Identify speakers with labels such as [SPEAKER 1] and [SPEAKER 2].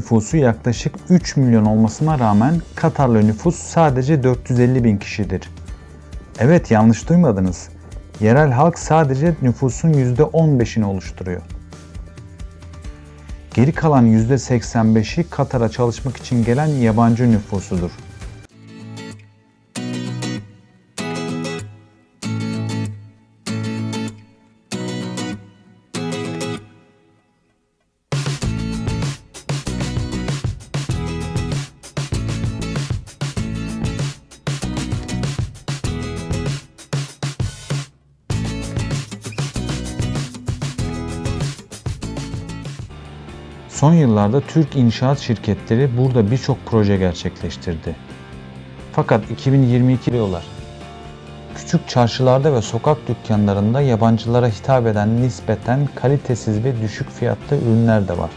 [SPEAKER 1] nüfusu yaklaşık 3 milyon olmasına rağmen Katarlı nüfus sadece 450 bin kişidir. Evet yanlış duymadınız. Yerel halk sadece nüfusun %15'ini oluşturuyor. Geri kalan %85'i Katar'a çalışmak için gelen yabancı nüfusudur. Son yıllarda Türk inşaat şirketleri burada birçok proje gerçekleştirdi. Fakat 2022 diyorlar. Küçük çarşılarda ve sokak dükkanlarında yabancılara hitap eden nispeten kalitesiz ve düşük fiyatlı ürünler de var.